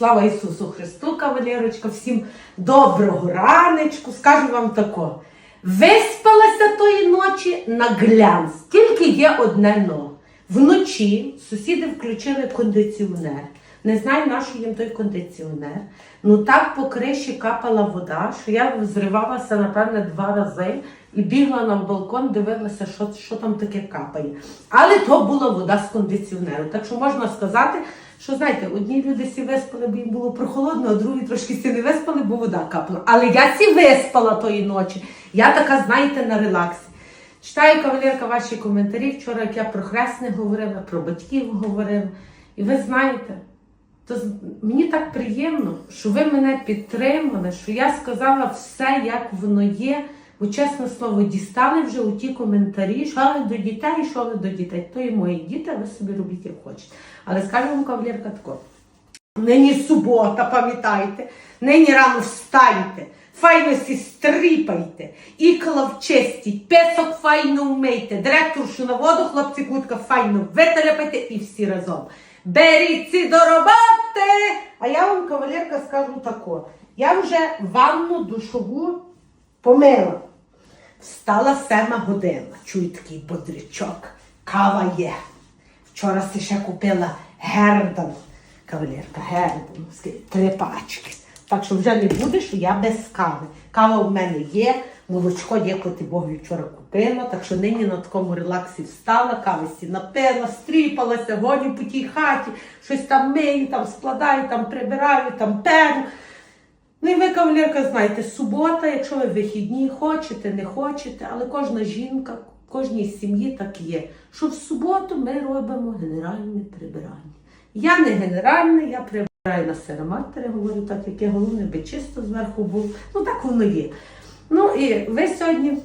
Слава Ісусу Христу, кавалерочка, всім доброго ранечку. Скажу вам тако. Виспалася тої ночі на глянц. Тільки є одне но. Вночі сусіди включили кондиціонер. Не знаю, на що їм той кондиціонер. Ну так по криші капала вода, що я зривалася, напевне, два рази і бігла на балкон, дивилася, що, що там таке капає. Але то була вода з кондиціонеру. Так що можна сказати, що знаєте, одні люди сі виспали, бо їм було прохолодно, а другі трошки сі не виспали, бо вода капала. Але я сі виспала тої ночі. Я така, знаєте, на релаксі. Читаю кавалерка ваші коментарі. Вчора, як я про хресних говорила, про батьків говорила. І ви знаєте, то мені так приємно, що ви мене підтримали, що я сказала все, як воно є. Бо, чесне слово, дістали вже у ті коментарі, що ви до дітей, що ви до дітей. То і мої діти, ви собі робіть як хочете. Але скажу вам кавалерка тако. Нині субота, пам'ятайте, нині рано встаньте, файно сі стріпайте, ікла вчистіть, песок файно вмийте, директоршу на воду, хлопці кутка файно виталяпайте і всі разом. Беріться до роботи! А я вам, кавалерка, скажу тако. Я вже ванну душову помила. Встала сема година, чую такий бодрячок, кава є. Вчора си ще купила гердан, кавалерка, гердан, три пачки. Так що вже не буде, що я без кави. Кава в мене є, молочко, дякувати Богу, вчора купила, так що нині на такому релаксі встала, кави сі напила, стріпалася, гоню по тій хаті, щось там мию, там складаю, там прибираю, там перу. Ну і ви, кавалерка, знаєте, субота, якщо ви вихідні хочете, не хочете, але кожна жінка, кожній сім'ї так є, що в суботу ми робимо генеральне прибирання. Я не генеральне, я прибираю на сероматері, говорю так, яке головне, би чисто зверху було. Ну так воно є. Ну і ви сьогодні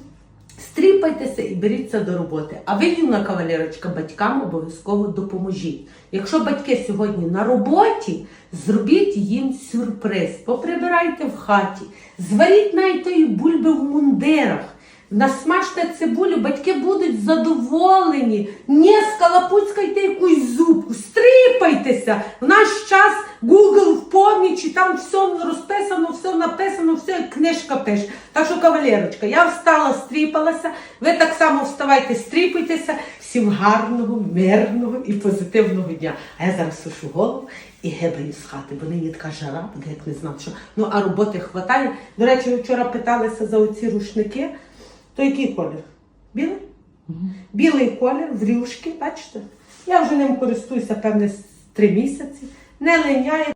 стріпайтеся і беріться до роботи. А ви, юна кавалерочка, батькам обов'язково допоможіть. Якщо батьки сьогодні на роботі, зробіть їм сюрприз. Поприбирайте в хаті, зваріть навіть тої бульби в мундирах. Насмажте цибулю, батьки будуть задоволені. Не скалапуцькайте якусь зубку, стріпайтеся. В наш час Google в помічі, там все розписано, все написано, все як книжка пише. Так що, кавалерочка, я встала, стріпалася. Ви так само вставайте, стріпайтеся. Всім гарного, мирного і позитивного дня. А я зараз сушу голову і гибаю з хати, бо нині така жара, як не знати, що. Ну а роботи хватає. До речі, вчора питалися за оці рушники. То який колір? Білий? Білий колір в рюшки, бачите? Я вже ним користуюся, певне, три місяці. Не линяє,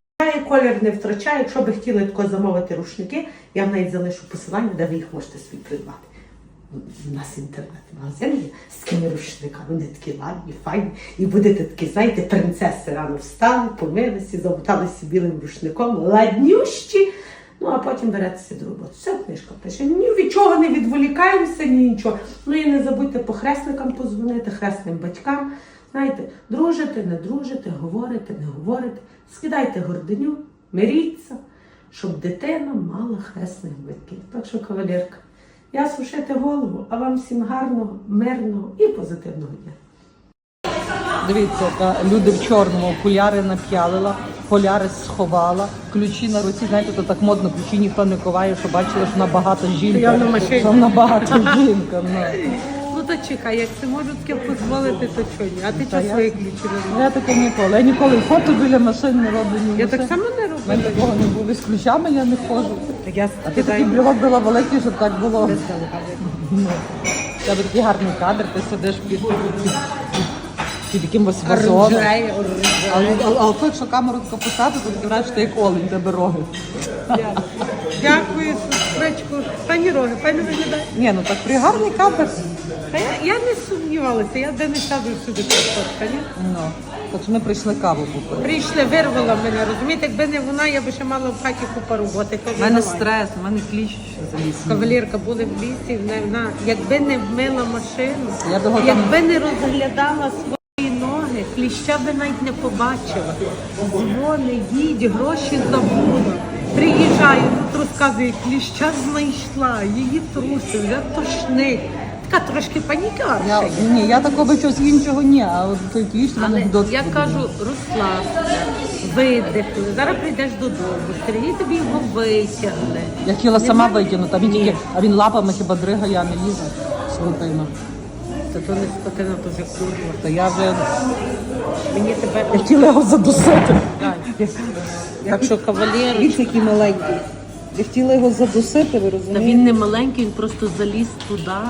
колір не втрачає. Якщо би хотіли тако замовити рушники, я вам навіть залишу посилання, де ви їх можете собі придбати. У нас інтернет-магазин є з такими рушниками, вони такі ладні, файні. І будете такі, знаєте, принцеси рано встали, помилися, замоталися білим рушником, ладнющі. Ну, а потім беретеся до роботи. Все книжка пише. Ні від чого не відволікаємося, ні нічого. Ну і не забудьте по хресникам позвонити, хресним батькам. Знаєте, дружите, не дружите, говорите, не говорите. Скидайте гординю, миріться, щоб дитина мала хресних батьків. Так що, кавалерка, я сушити голову, а вам всім гарного, мирного і позитивного дня. Дивіться, яка люди в чорному окуляри нап'ялила, поляри сховала, ключі на руці. Знаєте, то так модно, ключі ніхто не ховає, що бачили, що вона багата жінка. Я на. Що вона багата жінка. Ну. Ну то чекай, як це можу таке дозволити, то чого ні? А ти Та чого я- свої ключі не робиш? Я таке ніколи. Я ніколи фото біля машин не роблю. ні Я машин. так само не У мене такого не було. З ключами я не ходжу. Так я А ти такий брелок була великий, щоб так було. без Ну. Тебе такий гарний кадр, ти сидиш під, під, під, якимось вазоном. Оранжерея, Але, але, але якщо камеру таку поставити, то ти вражаєш, що ти як олень, тебе роги. Дякую, сестричку. Пані Роги, пані виглядає. Ні, ну так при гарний кадр. Та я, я не сумнівалася, я де не сяду сюди красотка, ні? Ну, так що ми прийшли каву купити. Прийшли, вирвала мене, розумієте, якби не вона, я би ще мала в хаті купа роботи. то У мене давай. стрес, у мене кліщ заліз. Кавалерка були в лісі, вона, вона якби не вмила машину, Я його там- якби не розглядала ноги, кліща би навіть не побачила. Дзвони, їдь, гроші забула. Приїжджаю, тут розказує, кліща знайшла, її труси, вже тошнить. Така трошки паніка. Я, ні, я такого би щось іншого ні, а от той мене Але в я кажу, розслабся, видихли. Зараз прийдеш додому, Сергій тобі його витягне. Я хотіла сама Нема- витягнути, а він Ні. тільки, а він лапами хіба дригає, а не лізе. Свинина. Та то не скотина, то вже курва. Та я вже Мені тебе я хотіла його задусити. Так що кавалер, Бачите, який маленький. Я хотіла його задусити, ви та розумієте? він не маленький, він просто заліз туди. Я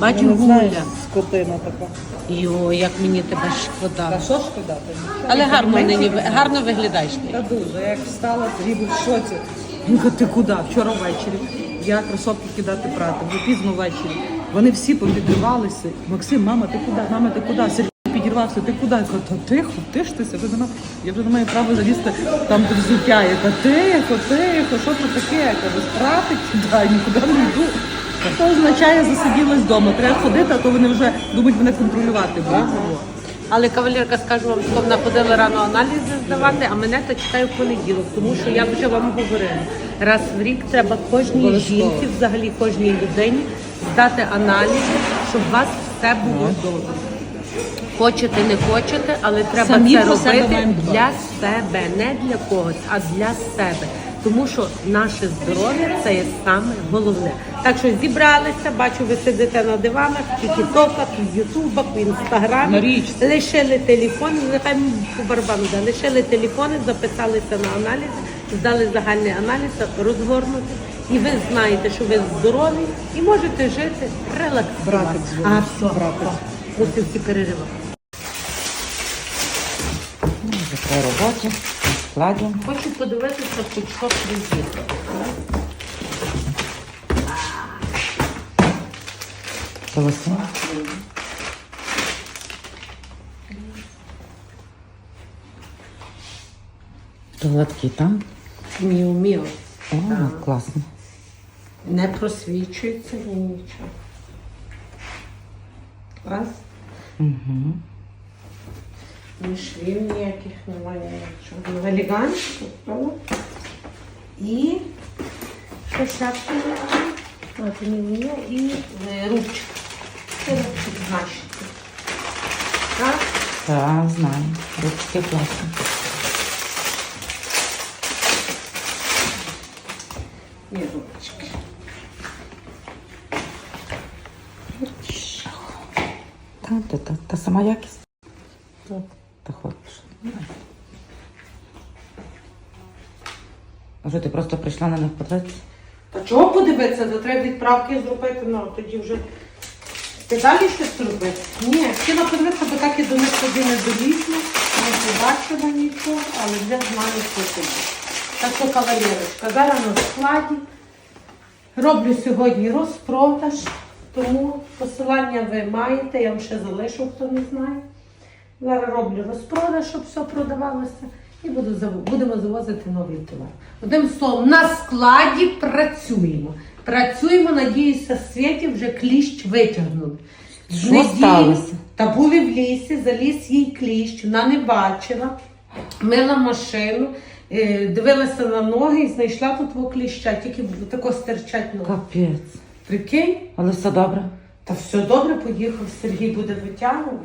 Бачу не знаю, гуля. скотина така. Йо, як мені тебе шкода. Та що ж туди? Але гарно нині ви- гарно виглядаєш. Та дуже. Я як встала, Сергій був в шоці. Він каже, ти куди? Вчора ввечері. Я кросовки кидати прати, вже пізно ввечері. Вони всі попідривалися. Максим, мама, ти куди? Мама, ти куди? Сергій підірвався, ти куди? Я кажу, та тихо, ти вже нема. Я вже не маю права залізти там до взуття. Я кажу, тихо, тихо, що це таке? Я кажу, стратить кидай, нікуди не йду. Це означає, засиділась вдома. Треба ходити, а то вони вже думають мене контролювати. будуть. Але кавалерка, скажу вам, що вона ходила рано аналізи здавати, а мене то чекає в понеділок, тому що я вже вам говорила. Раз в рік треба кожній жінці, взагалі кожній людині здати аналізи, щоб у вас все було добре. Хочете, не хочете, але треба Самі це себе робити для себе, не для когось, а для себе. Тому що наше здоров'я це є саме головне. Так що зібралися, бачу, ви сидите на диванах, в тіктоках, в ютубах, в інстаграмі. Лишили телефон, нехай по барабану, да, лишили телефони, записалися на аналіз, здали загальний аналіз, розгорнути. І ви знаєте, що ви здорові і можете жити. Братик А, все, все. Мусив всі переживати. Вже при роботі. Хочу подивитися, що приїхав. Колоси. Туалетки там. Міо міо. О, класно. Не просвічується ні нічого. Раз. Угу. Ні швів ніяких немає нічого. Ну, елегантно, правда? І що шапка є? А, це міо міо і е, рубчик. Це рубчик значить. Так? Так, знаю. Ручки класні. І рубчик. Та, та, та, та сама якість. Та хочеш. А ти просто прийшла на них подивитися? Та чого подивитися? То треба відправки зробити, ну тоді вже. Ти далі щось робити? Ні, хотіла подивитися, бо так і до них тоді не долізла, не побачила нічого, але вже знаю, що це. Так що кавалерочка, зараз на складі. Роблю сьогодні розпродаж, тому посилання ви маєте, я вам ще залишу, хто не знає. Зараз роблю розпродаж, щоб все продавалося. І буду будемо завозити новий товар. Одним словом, на складі працюємо. Працюємо, надіюся, в світі вже кліщ витягнули. Що неділі- сталося? Та були в лісі, заліз їй кліщ, вона не бачила, мила машину, е, дивилася на ноги і знайшла тут во кліща, тільки тако стирчать ноги. Капець. Прикинь? Але все добре. Та все добре, поїхав, Сергій буде витягувати.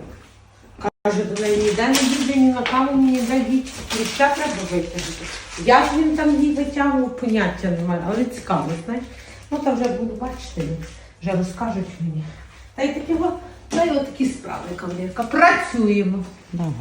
Каже, до неї ніде не їде, ні на каву, мені дадіть. ще треба витягнути. Як він там їй витягував, поняття немає, але цікаво, знаєш. Ну то вже буду бачити, вже розкажуть мені. Та й такі, та й от справи, кавалерка. Працюємо. Давай.